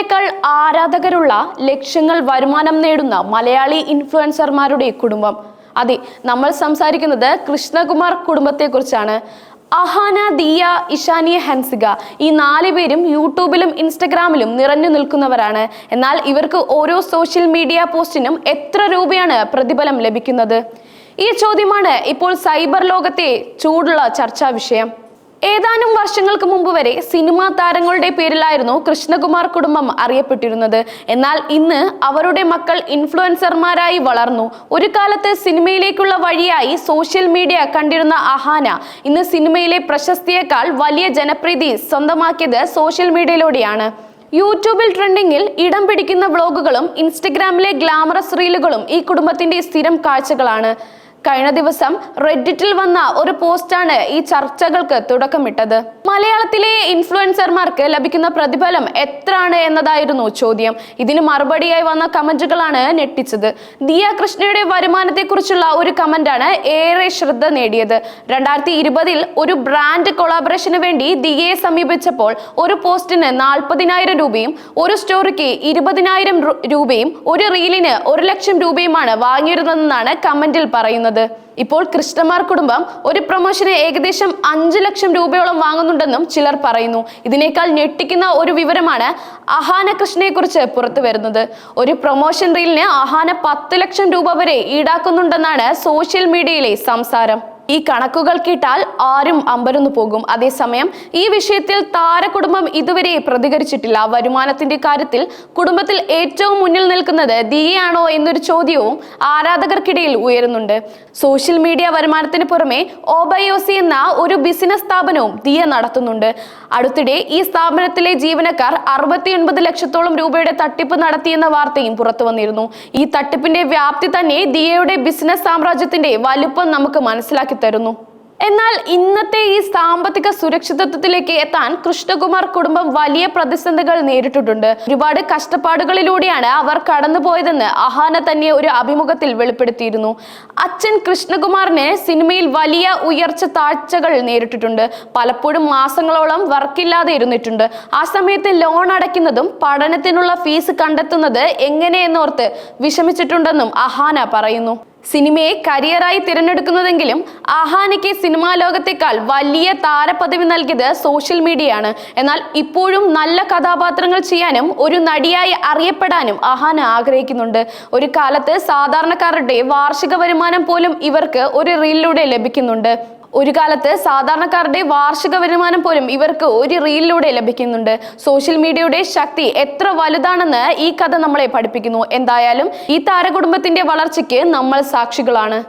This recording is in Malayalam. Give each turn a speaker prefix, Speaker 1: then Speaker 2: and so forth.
Speaker 1: കോടികളേക്കാൾ ആരാധകരുള്ള ലക്ഷങ്ങൾ വരുമാനം നേടുന്ന മലയാളി ഇൻഫ്ലുവൻസർമാരുടെ കുടുംബം. അതെ നമ്മൾ സംസാരിക്കുന്നത് കൃഷ്ണകുമാർ കുടുംബത്തെക്കുറിച്ചാണ്. അഹാന ദിയ ഇഷാനിയ ഹൻസിക ഈ നാല് പേരും യൂട്യൂബിലും ഇൻസ്റ്റഗ്രാമിലും നിറഞ്ഞു നിൽക്കുന്നവരാണ്. എന്നാൽ ഇവർക്ക് ഓരോ സോഷ്യൽ മീഡിയ പോസ്റ്റിനും എത്ര രൂപയാണ് പ്രതിഫലം ലഭിക്കുന്നത്? ഈ ചോദ്യമാണ് ഇപ്പോൾ സൈബർ ലോകത്തെ ചൂടുള്ള ചർച്ചാ വിഷയം. ഏതാനും വർഷങ്ങൾക്ക് മുമ്പ് വരെ സിനിമാ താരങ്ങളുടെ പേരിലായിരുന്നു കൃഷ്ണകുമാർ കുടുംബം അറിയപ്പെട്ടിരുന്നത്. എന്നാൽ ഇന്ന് അവരുടെ മക്കൾ ഇൻഫ്ലുവൻസർമാരായി വളർന്നു. ഒരു കാലത്ത് സിനിമയിലേക്കുള്ള വഴിയായി സോഷ്യൽ മീഡിയ കണ്ടിരുന്ന അഹാന ഇന്ന് സിനിമയിലെ പ്രശസ്തിയേക്കാൾ വലിയ ജനപ്രീതി സ്വന്തമാക്കിയത് സോഷ്യൽ മീഡിയയിലൂടെയാണ്. യൂട്യൂബിൽ ട്രെൻഡിങ്ങിൽ ഇടം പിടിക്കുന്ന വ്ളോഗുകളും ഇൻസ്റ്റഗ്രാമിലെ ഗ്ലാമറസ് റീലുകളും ഈ കുടുംബത്തിന്റെ സ്ഥിരം കാഴ്ചകളാണ്. കഴിഞ്ഞ ദിവസം റെഡിറ്റിൽ വന്ന ഒരു പോസ്റ്റാണ് ഈ ചർച്ചകൾക്ക് തുടക്കമിട്ടത്. മലയാളത്തിലെ ഇൻഫ്ലുവൻസർമാർക്ക് ലഭിക്കുന്ന പ്രതിഫലം എത്രയാണ് എന്നതായിരുന്നു ചോദ്യം. ഇതിന് മറുപടിയായി വന്ന കമന്റുകളാണ് ഞെട്ടിച്ചത്. ദിയ കൃഷ്ണയുടെ വരുമാനത്തെക്കുറിച്ചുള്ള ഒരു കമന്റാണ് ഏറെ ശ്രദ്ധ നേടിയത്. രണ്ടായിരത്തി ഇരുപതിൽ ഒരു ബ്രാൻഡ് കൊളാബറേഷന് വേണ്ടി ദിയയെ സമീപിച്ചപ്പോൾ ഒരു പോസ്റ്റിന് നാൽപ്പതിനായിരം രൂപയും ഒരു സ്റ്റോറിക്ക് ഇരുപതിനായിരം രൂപയും ഒരു റീലിന് ഒരു ലക്ഷം രൂപയുമാണ് വാങ്ങിയിരുന്നതെന്നാണ് കമന്റിൽ പറയുന്നത്. ഇപ്പോൾ കൃഷ്ണമാർ കുടുംബം ഒരു പ്രൊമോഷന് ഏകദേശം അഞ്ച് ലക്ഷം രൂപയോളം വാങ്ങുന്നുണ്ടെന്നും ചിലർ പറയുന്നു. ഇതിനേക്കാൾ ഞെട്ടിക്കുന്ന ഒരു വിവരമാണ് അഹാന കൃഷ്ണയെ കുറിച്ച് പുറത്തു വരുന്നത്. ഒരു പ്രൊമോഷൻ റീലിന് അഹാന പത്ത് ലക്ഷം രൂപ വരെ ഈടാക്കുന്നുണ്ടെന്നാണ് സോഷ്യൽ മീഡിയയിലെ സംസാരം. ഈ കണക്കുകൾ കേട്ടാൽ ആരും അമ്പരന്നു പോകും. അതേസമയം ഈ വിഷയത്തിൽ താരകുടുംബം ഇതുവരെ പ്രതികരിച്ചിട്ടില്ല. വരുമാനത്തിന്റെ കാര്യത്തിൽ കുടുംബത്തിൽ ഏറ്റവും മുന്നിൽ നിൽക്കുന്നത് ദിയയാണോ എന്നൊരു ചോദ്യവും ആരാധകർക്കിടയിൽ ഉയരുന്നുണ്ട്. സോഷ്യൽ മീഡിയ വരുമാനത്തിന് പുറമെ ഓബയോസി എന്ന ഒരു ബിസിനസ് സ്ഥാപനവും ദിയ നടത്തുന്നുണ്ട്. അടുത്തിടെ ഈ സ്ഥാപനത്തിലെ ജീവനക്കാർ അറുപത്തിയൊൻപത് ലക്ഷത്തോളം രൂപയുടെ തട്ടിപ്പ് നടത്തിയെന്ന വാർത്തയും പുറത്തു വന്നിരുന്നു. ഈ തട്ടിപ്പിന്റെ വ്യാപ്തി തന്നെ ദിയയുടെ ബിസിനസ് സാമ്രാജ്യത്തിന്റെ വലുപ്പം നമുക്ക് മനസ്സിലാക്കി തരുന്നു. എന്നാൽ ഇന്നത്തെ ഈ സാമ്പത്തിക സുരക്ഷിതത്വത്തിലേക്ക് എത്താൻ കൃഷ്ണകുമാർ കുടുംബം വലിയ പ്രതിസന്ധികൾ നേരിട്ടിട്ടുണ്ട്. ഒരുപാട് കഷ്ടപ്പാടുകളിലൂടെയാണ് അവർ കടന്നുപോയതെന്ന് അഹാന തന്നെ ഒരു അഭിമുഖത്തിൽ വെളിപ്പെടുത്തിയിരുന്നു. അച്ഛൻ കൃഷ്ണകുമാറിന് സിനിമയിൽ വലിയ ഉയർച്ച താഴ്ചകൾ നേരിട്ടിട്ടുണ്ട്. പലപ്പോഴും മാസങ്ങളോളം വർക്കില്ലാതെ ഇരുന്നിട്ടുണ്ട്. ആ സമയത്ത് ലോൺ അടയ്ക്കുന്നതും പഠനത്തിനുള്ള ഫീസ് കണ്ടെത്തുന്നത് എങ്ങനെയെന്നോർത്ത് വിഷമിച്ചിട്ടുണ്ടെന്നും അഹാന പറയുന്നു. സിനിമയെ കരിയറായി തിരഞ്ഞെടുക്കുന്നതെങ്കിലും ആഹാനയ്ക്ക് സിനിമാ ലോകത്തെക്കാൾ വലിയ താരപദവി നൽകിയത് സോഷ്യൽ മീഡിയയാണ്. എന്നാൽ ഇപ്പോഴും നല്ല കഥാപാത്രങ്ങൾ ചെയ്യാനും ഒരു നടിയായി അറിയപ്പെടാനും ആഹാന ആഗ്രഹിക്കുന്നുണ്ട്. ഒരു കാലത്ത് സാധാരണക്കാരുടെ വാർഷിക വരുമാനം പോലും ഇവർക്ക് ഒരു റീലിലൂടെ ലഭിക്കുന്നുണ്ട്. ഒരു കാലത്ത് സാധാരണക്കാരുടെ വാർഷിക വരുമാനം പോലും ഇവർക്ക് ഒരു റീലിലൂടെ ലഭിക്കുന്നുണ്ട്. സോഷ്യൽ മീഡിയയുടെ ശക്തി എത്ര വലുതാണെന്ന് ഈ കഥ നമ്മളെ പഠിപ്പിക്കുന്നു. എന്തായാലും ഈ താരകുടുംബത്തിന്റെ വളർച്ചയ്ക്ക് നമ്മൾ സാക്ഷികളാണ്.